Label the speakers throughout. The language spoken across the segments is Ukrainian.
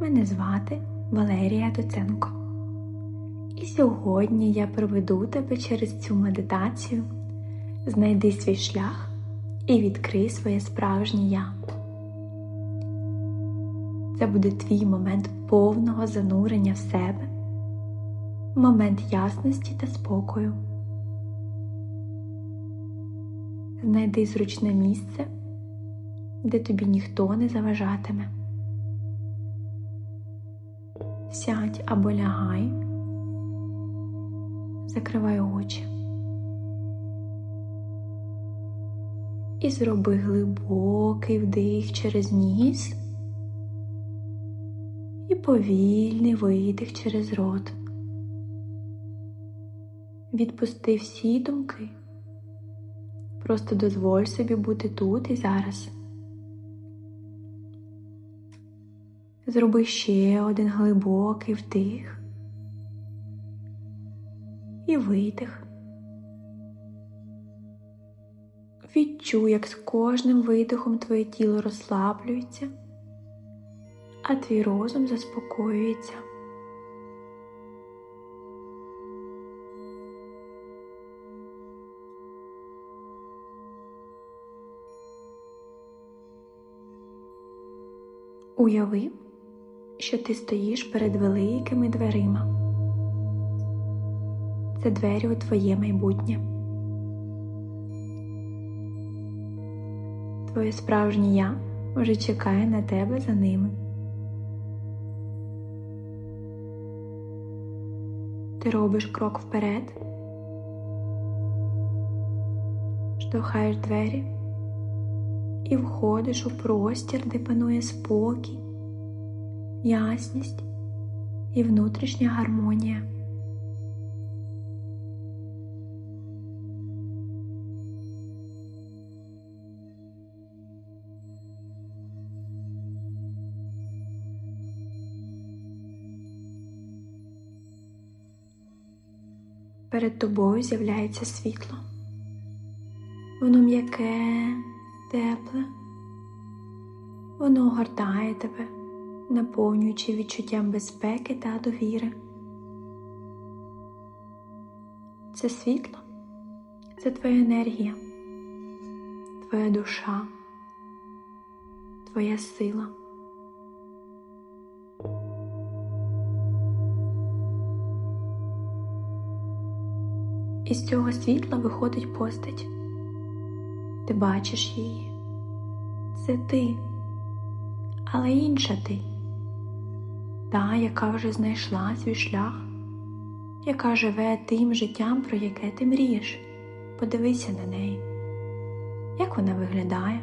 Speaker 1: Мене звати Валерія Доценко. І сьогодні я проведу тебе через цю медитацію. Знайди свій шлях і відкрий своє справжнє я. Це буде твій момент повного занурення в себе, момент ясності та спокою. Знайди зручне місце, де тобі ніхто не заважатиме. Сядь або лягай, закривай очі і зроби глибокий вдих через ніс і повільний видих через рот. Відпусти всі думки. Просто дозволь собі бути тут і зараз. Зроби ще один глибокий вдих і видих. Відчуй, як з кожним видихом твоє тіло розслаблюється, а твій розум заспокоюється. Уяви, що ти стоїш перед великими дверима. Це двері у твоє майбутнє. Твоє справжнє я вже чекає на тебе за ними. Ти робиш крок вперед, штовхаєш двері і входиш у простір, де панує спокій, ясність і внутрішня гармонія. Перед тобою з'являється світло. Воно м'яке, тепле, воно огортає тебе, наповнюючи відчуттям безпеки та довіри. Це світло, це твоя енергія, твоя душа, твоя сила. Із цього світла виходить постать. Ти бачиш її. Це ти, але інша ти, та, яка вже знайшла свій шлях, яка живе тим життям, про яке ти мрієш. Подивися на неї, як вона виглядає,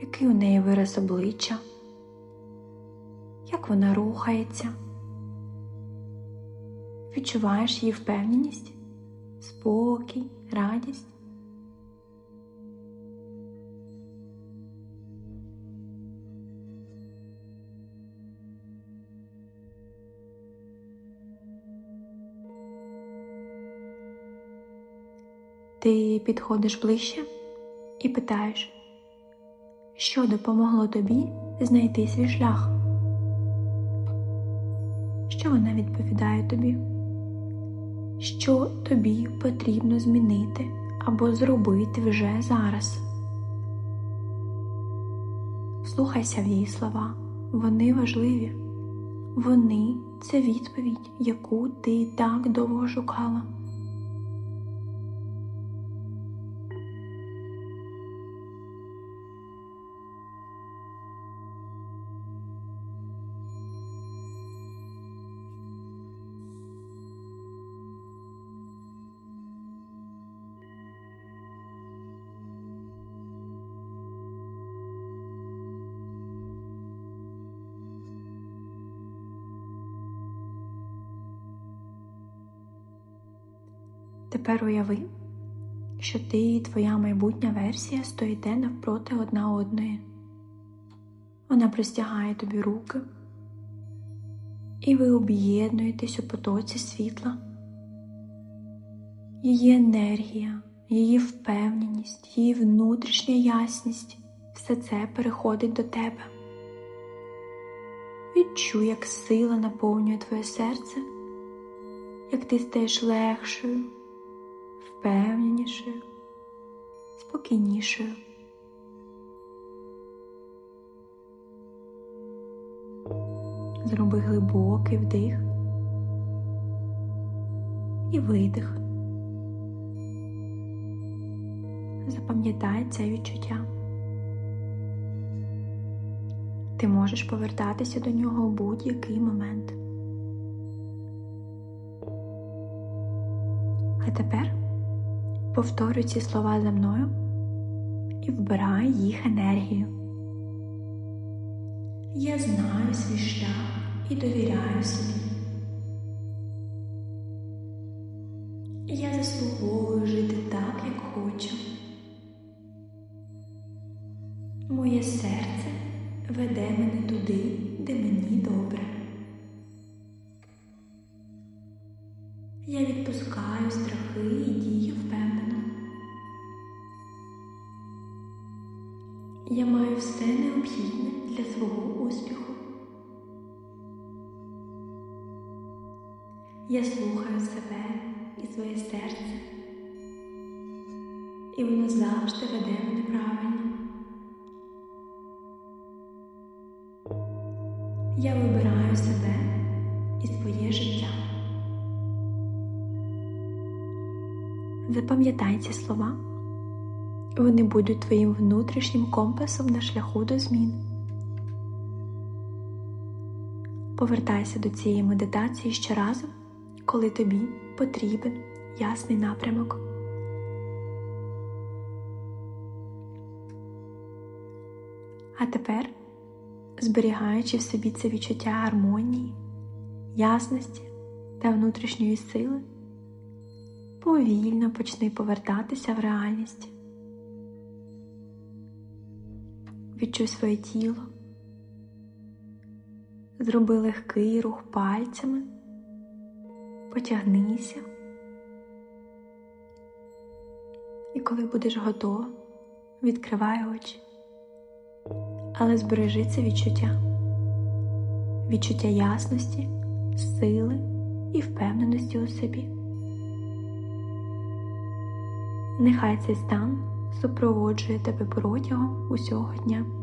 Speaker 1: який у неї вираз обличчя, як вона рухається. Відчуваєш її впевненість, спокій, радість. Ти підходиш ближче і питаєш, що допомогло тобі знайти свій шлях? Що вона відповідає тобі? Що тобі потрібно змінити або зробити вже зараз? Слухайся в її слова, вони важливі. Вони це відповідь, яку ти так довго шукала. Тепер уяви, що ти і твоя майбутня версія стоїте навпроти одна одної. Вона простягає тобі руки, і ви об'єднуєтесь у потоці світла. Її енергія, її впевненість, її внутрішня ясність все це переходить до тебе. Відчуй, як сила наповнює твоє серце, як ти стаєш легшою, впевненішою, спокійнішою. Зроби глибокий вдих і видих. Запам'ятай це відчуття. Ти можеш повертатися до нього у будь-який момент. А тепер повторюй ці слова за мною і вбирай їх енергію. Я знаю свій шлях і довіряю собі. Я заслуговую жити так, як хочу. Я слухаю себе і своє серце, і воно завжди веде мене правильно. Я вибираю себе і своє життя. Запам'ятай ці слова. Вони будуть твоїм внутрішнім компасом на шляху до змін. Повертайся до цієї медитації щоразу, коли тобі потрібен ясний напрямок. А тепер, зберігаючи в собі це відчуття гармонії, ясності та внутрішньої сили, повільно почни повертатися в реальність. Відчуй своє тіло, зроби легкий рух пальцями, потягнися. І коли будеш готова, відкривай очі. Але збережи це відчуття, відчуття ясності, сили і впевненості у собі. Нехай цей стан супроводжує тебе протягом усього дня.